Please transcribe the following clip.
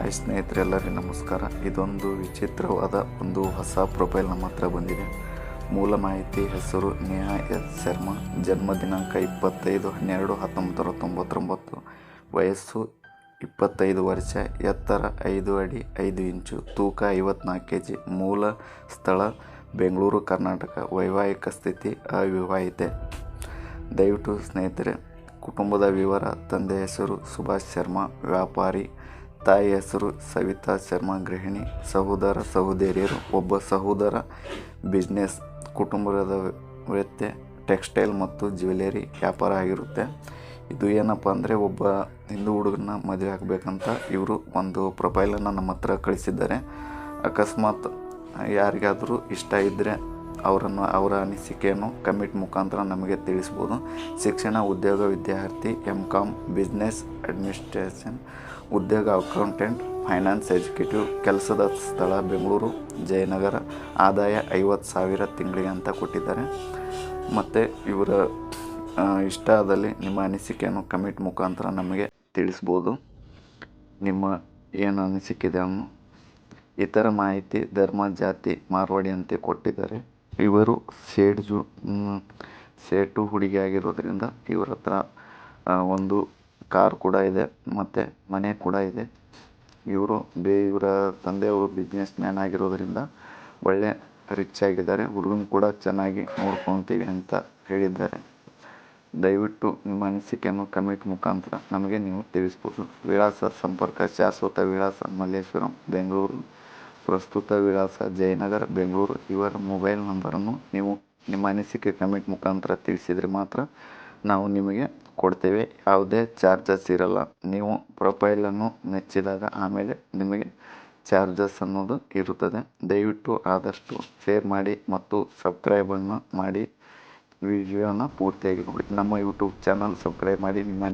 Hi ಸ್ನೇಹಿತರೆ, ಎಲ್ಲರಿಗೂ ನಮಸ್ಕಾರ. ಇದೊಂದು ವಿಚಿತ್ರವಾದ ಒಂದು ಹೊಸ ಪ್ರೊಫೈಲ್ ನಮ್ಮ ಹತ್ರ ಬಂದಿದೆ. ಮೂಲ ಮಾಹಿತಿ ಹೆಸರು ನೇಹಾ ಎಸ್ ಶರ್ಮಾ. ಜನ್ಮ ದಿನಾಂಕ ಇಪ್ಪತ್ತೈದು ಹನ್ನೆರಡು ಹತ್ತೊಂಬತ್ತು ನೂರ ತೊಂಬತ್ತೊಂಬತ್ತು. ವಯಸ್ಸು ಇಪ್ಪತ್ತೈದು ವರ್ಷ, ಎತ್ತರ ಐದು ಅಡಿ ಐದು ಇಂಚು, ತೂಕ ಐವತ್ನಾಲ್ಕು ಕೆ ಜಿ ಮೂಲ ಸ್ಥಳ ಬೆಂಗಳೂರು, ಕರ್ನಾಟಕ. ವೈವಾಹಿಕ ಸ್ಥಿತಿ ಅವಿವಾಹಿತೆ. ದಯವಿಟ್ಟು ಸ್ನೇಹಿತರೆ, ಕುಟುಂಬದ ವಿವರ, ತಂದೆ ಹೆಸರು ಸುಭಾಷ್ ಶರ್ಮಾ, ವ್ಯಾಪಾರಿ ತಾಯಿ ಹೆಸರು ಸವಿತಾ ಶರ್ಮಾ, ಗೃಹಿಣಿ, ಸಹೋದರ, ಸಹೋದರಿಯರು, ಒಬ್ಬ ಸಹೋದರ ಬಿಸ್ನೆಸ್ ಕುಟುಂಬದ ವ್ಯಕ್ತಿ ಟೆಕ್ಸ್ಟೈಲ್ ಮತ್ತು ಜ್ಯುವೆಲರಿ ವ್ಯಾಪಾರ ಆಗಿರುತ್ತೆ. ಇದು ಏನಪ್ಪ ಅಂದರೆ ಒಬ್ಬ ಹಿಂದೂ ಹುಡುಗನ ಮದುವೆ ಆಗಬೇಕಂತ ಇವರು ಒಂದು ಪ್ರೊಫೈಲನ್ನು ನಮ್ಮ ಹತ್ರ ಕಳಿಸಿದ್ದಾರೆ. ಅಕಸ್ಮಾತ್ ಯಾರಿಗಾದರೂ ಇಷ್ಟ ಇದ್ದರೆ ಅವರನ್ನು, ಅವರ ಅನಿಸಿಕೆಯನ್ನು ಕಮಿಟ್ ಮುಖಾಂತರ ನಮಗೆ ತಿಳಿಸ್ಬೋದು. ಶಿಕ್ಷಣ ಉದ್ಯೋಗ ವಿದ್ಯಾರ್ಥಿ ಎಂ ಕಾಮ್ ಬಿಸ್ನೆಸ್ ಅಡ್ಮಿನಿಸ್ಟ್ರೇಷನ್ ಉದ್ಯೋಗ ಅಕೌಂಟೆಂಟ್ ಫೈನಾನ್ಸ್ ಎಜುಕೇಟಿವ್ ಕೆಲಸದ ಸ್ಥಳ ಬೆಂಗಳೂರು, ಜಯನಗರ, ಆದಾಯ ಐವತ್ತು ಸಾವಿರ ತಿಂಗಳಿಗೆ ಅಂತ ಕೊಟ್ಟಿದ್ದಾರೆ. ಮತ್ತು ಇವರ ಇಷ್ಟ ಆದಲ್ಲಿ ನಿಮ್ಮ ಅನಿಸಿಕೆಯನ್ನು ಕಮಿಟ್ ಮುಖಾಂತರ ನಮಗೆ ತಿಳಿಸ್ಬೋದು. ನಿಮ್ಮ ಏನು ಅನಿಸಿಕೆ ಇದೆ ಇತರ ಮಾಹಿತಿ ಧರ್ಮ ಜಾತಿ ಮಾರ್ವಾಡಿ ಅಂತ ಕೊಟ್ಟಿದ್ದಾರೆ. ಇವರು ಸೇಡ್ಜು ಸೇಟು ಹುಡುಗಿ ಆಗಿರೋದ್ರಿಂದ ಇವರ ಹತ್ರ ಒಂದು ಕಾರ್ ಕೂಡ ಇದೆ, ಮತ್ತು ಮನೆ ಕೂಡ ಇದೆ. ಇವರು ಬೇ, ಇವರ ತಂದೆಯವರು ಬಿಸ್ನೆಸ್ ಮ್ಯಾನ್ ಆಗಿರೋದ್ರಿಂದ ಒಳ್ಳೆ ರಿಚ್ ಆಗಿದ್ದಾರೆ. ಹುಡುಗನ ಕೂಡ ಚೆನ್ನಾಗಿ ನೋಡ್ಕೊತೀವಿ ಅಂತ ಹೇಳಿದ್ದಾರೆ. ದಯವಿಟ್ಟು ನಿಮ್ಮ ಅನಿಸಿಕೆಯನ್ನು ಕಮೆಂಟ್ ಮುಖಾಂತರ ನಮಗೆ ನೀವು ತಿಳಿಸ್ಬೋದು. ವಿಳಾಸ ಸಂಪರ್ಕ ಶಾಶ್ವತ ವಿಳಾಸ ಮಲ್ಲೇಶ್ವರಂ, ಬೆಂಗಳೂರು. ಪ್ರಸ್ತುತ ವಿಳಾಸ ಜಯನಗರ, ಬೆಂಗಳೂರು. ಇವರ ಮೊಬೈಲ್ ನಂಬರನ್ನು ನೀವು ನಿಮ್ಮ ಅನಿಸಿಕೆ ಕಮೆಂಟ್ ಮುಖಾಂತರ ತಿಳಿಸಿದರೆ ಮಾತ್ರ ನಾವು ನಿಮಗೆ ಕೊಡ್ತೇವೆ. ಯಾವುದೇ ಚಾರ್ಜಸ್ ಇರಲ್ಲ. ನೀವು ಪ್ರೊಫೈಲನ್ನು ನೆಚ್ಚಿದಾಗ ಆಮೇಲೆ ನಿಮಗೆ ಚಾರ್ಜಸ್ ಅನ್ನೋದು ಇರುತ್ತದೆ. ದಯವಿಟ್ಟು ಆದಷ್ಟು ಶೇರ್ ಮಾಡಿ ಮತ್ತು ಸಬ್ಸ್ಕ್ರೈಬನ್ನು ಮಾಡಿ. ವಿಡಿಯೋನ ಪೂರ್ತಿಯಾಗಿ ನೋಡಿ. ನಮ್ಮ ಯೂಟ್ಯೂಬ್ ಚಾನಲ್ ಸಬ್ಸ್ಕ್ರೈಬ್ ಮಾಡಿ. ನಿಮ್ಮ